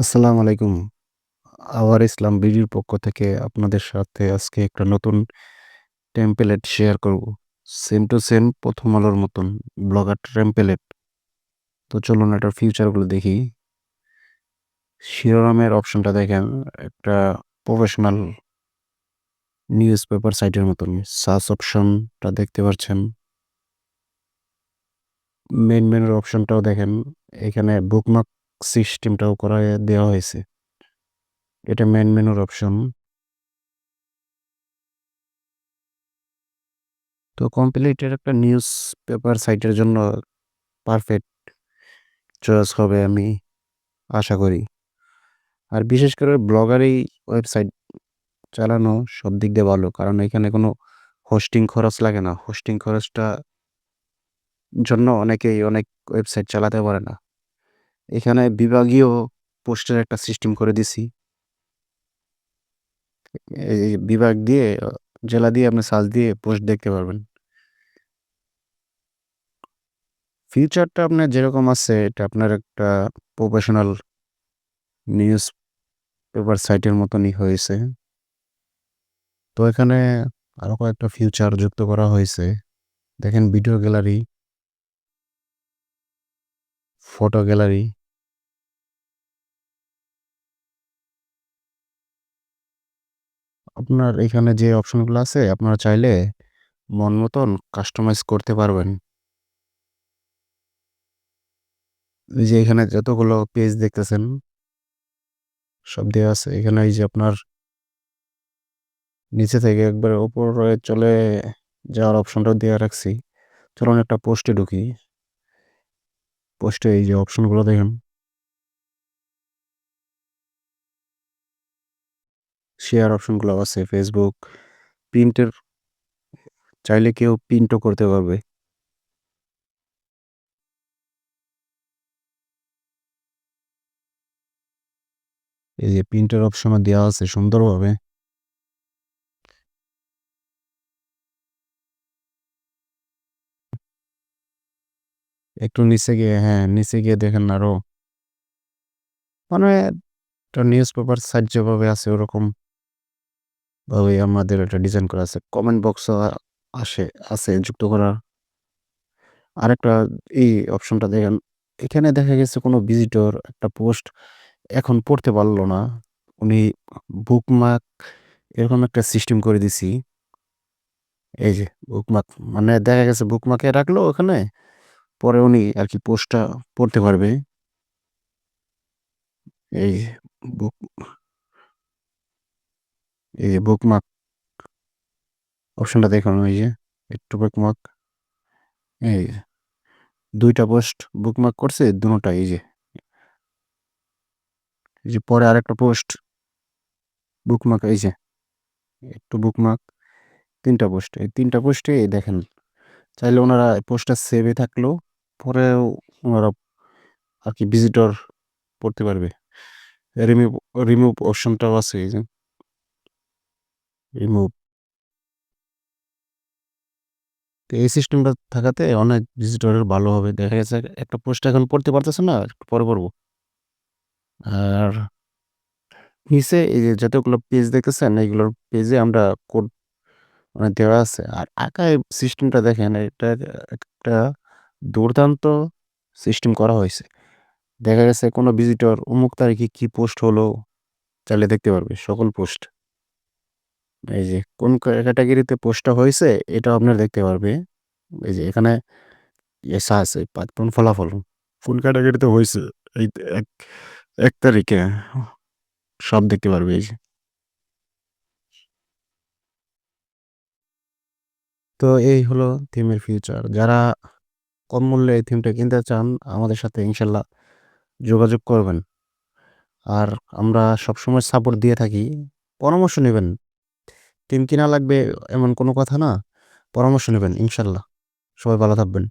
আসসালামু আলাইকুম। আওয়ার ইসলাম বিডির পক্ষ থেকে আপনাদের সাথে আজকে একটা নতুন টেমপ্লেট শেয়ার করব। সেম টু সেম প্রথম আলোর মতন ব্লগার টেমপ্লেট। তো চলুন এটার ফিউচারগুলো দেখি। শিরোনামের অপশনটা দেখেন, একটা প্রফেশনাল নিউজ পেপার সাইটের মতন সার্চ অপশনটা দেখতে পাচ্ছেন। মেন মেনুর অপশনটাও দেখেন এখানে বুকমার্ক সিস্টেমটাও করা দেওয়া হয়েছে। এটা মেইন মেনুর অপশন। তো কমপ্লিটের একটা নিউজ পেপার সাইটের জন্য পারফেক্ট চয়েস হবে আমি আশা করি। আর বিশেষ করে ব্লগার এই ওয়েবসাইট চালানো সব দিক দিয়ে ভালো। কারণ এখানে কোনো হোস্টিং খরচ লাগে না। হোস্টিং খরচটা জন্য অনেকেই অনেক ওয়েবসাইট চালাতে পারে না। এখানে বিভাগীয় পোস্টের একটা সিস্টেম করে দিছি। এই বিভাগ দিয়ে, জেলা দিয়ে আপনি সার্চ দিয়ে পোস্ট দেখতে পারবেন। ফিউচারটা আপনার যেরকম আছে, এটা আপনার একটা প্রফেশনাল নিউজ পেপার সাইটের মতনই হয়েছে। তো এখানে আরও কয়েকটা ফিউচার যুক্ত করা হয়েছে। দেখেন ভিডিও গ্যালারি ফটো গ্যালারি আপনার এখানে যে অপশনগুলো আছে, আপনারা চাইলে মন মতন কাস্টমাইজ করতে পারবেন। যে এখানে যতগুলো পেজ দেখতেছেন, সব দেওয়া আছে। এখানে এই যে আপনার নিচে থেকে একবার উপরে চলে যাওয়ার অপশনটাও দেওয়া রাখছি। চলুন একটা পোস্টে ঢুকি। পোস্টে এই যে অপশনগুলো দেখেন। শেয়ার অপশনগুলো আছে ফেসবুক প্রিন্টের চাইলে কেউ প্রিন্টও করতে পারবে। এই যে প্রিন্টের অপশন দেওয়া আছে সুন্দরভাবে। একটু নিচে গিয়ে হ্যাঁ, নিচে গিয়ে দেখেন আরও মানে একটা নিউজ পেপার সাইট যেভাবে আছে ওরকম ভাবে আমাদের একটা ডিজাইন করা আছে। কমেন্ট বক্সও আসে, আছে যুক্ত করা। আরেকটা এই অপশনটা দেখেন। এখানে দেখা গেছে কোনো ভিজিটর একটা পোস্ট এখন পড়তে পারল না। উনি বুকমার্ক এরকম একটা সিস্টেম করে দিছি। এই যে বুকমার্ক মানে দেখা গেছে বুকমার্কে রাখল ওখানে। পরে উনি আর কি পোস্টটা পড়তে পারবে। এই বুক এই যে বুকমার্ক অপশনটা দেখুন, ওই যে একটু বুকমার্ক এই যে ২ টা পোস্ট বুকমার্ক করছে দুটোটা এই যে। এই যে পরে আরেকটা পোস্ট বুকমার্ক এই যে একটু বুকমার্ক ৩ টা পোস্ট। এই ৩ টা পোস্টে দেখেন, চাইলে ওনারা পোস্টটা সেভে থাকলেও পরেও ওনারা আরকি ভিজিটর পড়তে পারবে। রিমুভ রিমুভ অপশনটাও আছে, এই যে। রিমুভ তো এই সিস্টেমটা থাকাতে অনেক ভিজিটরের ভালো হবে। দেখা গেছে একটা পোস্ট এখন পড়তে পারতেছে না, একটু পরে পড়ব। আর নিচে এই যে যতগুলো পেজ দেখতেছেন এইগুলোর পেজে আমরা কোড মানে দেওয়া আছে। আর আর্কাইভ সিস্টেমটা দেখেন এটা একটা দুর্দান্ত সিস্টেম করা হয়েছে। দেখা গেছে কোনো ভিজিটর অমুক তারিখে কি পোস্ট হলো চাইলে দেখতে পারবে সকল পোস্ট। এই যে কোন ক্যাটাগরিতে পোস্টটা হয়েছে এটাও আপনারা দেখতে পারবে। এই যে এখানে এসা আছে পাঠ্যক্রম ফলাফল। কোন ক্যাটাগরিতে হয়েছে এই এক এক তারিখে সব দেখতে পারবে এই যে। তো এই হলো থিমের ফিউচার। যারা কম মূল্যে এই থিমটা কিনতে চান আমাদের সাথে ইনশাল্লাহ যোগাযোগ করবেন। আর আমরা সবসময় সাপোর্ট দিয়ে থাকি। পরামর্শ নিবেন। থিম কিনা লাগবে এমন কোনো কথা না। পরামর্শ নেবেন ইনশাল্লাহ। সবাই ভালো থাকবেন।